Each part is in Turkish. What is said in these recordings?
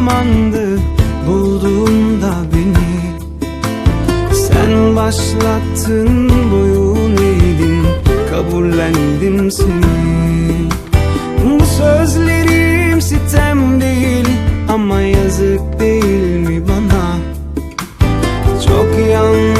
zamandı bulduğunda beni. Sen başlattın boyun eğdim kabullendim seni. Bu sözlerim sitem değil ama yazık değil mi bana? Çok yanlış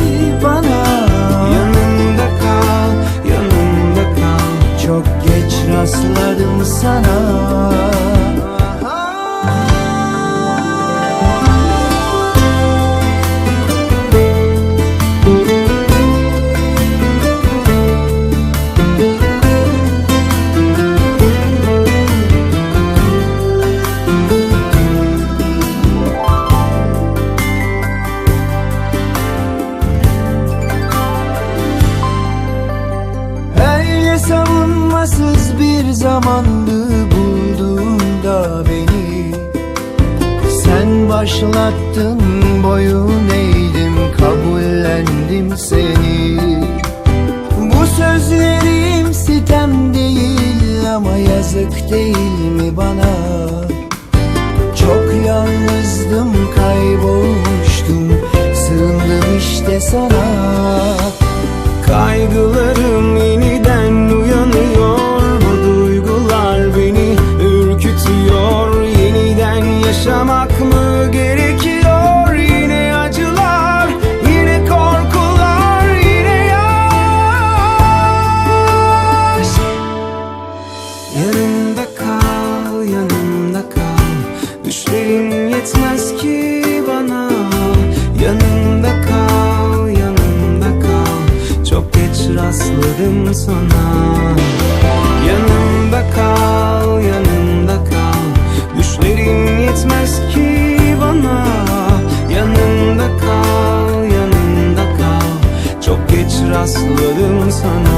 Başlattın boyun eğdim kabullendim seni. Bu sözlerim sitem değil ama yazık değil mi bana? Çok yalnızdım kaybolmuştum sığındım işte sana. sun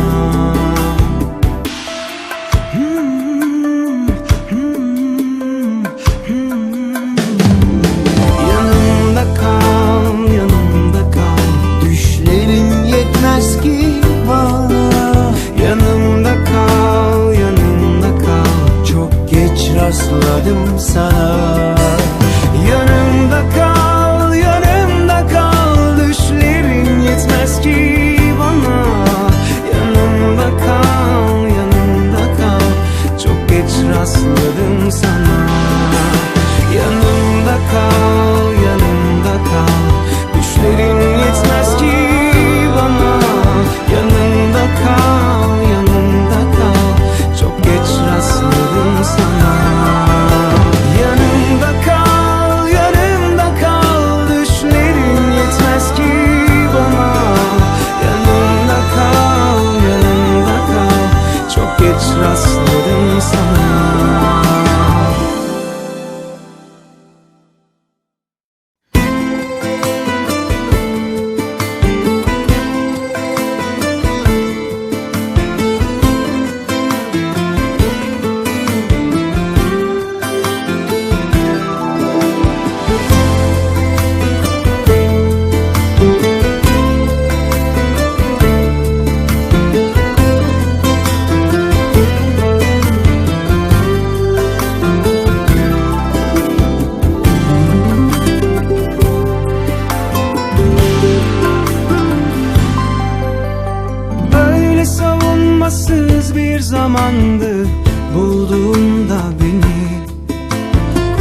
zamandı bulduğunda beni.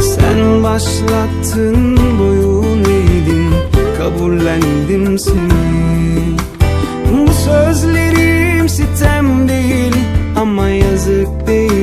Sen başlattın boyun eğdim kabullendim seni. Bu sözlerim sitem değil ama yazık değil.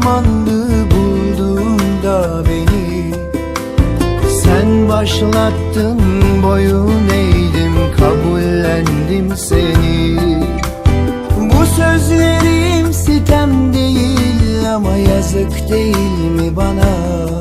Zamandı bulduğunda beni. Sen başlattın boyun eğdim kabullendim seni. Bu sözlerim sitem değil ama yazık değil mi bana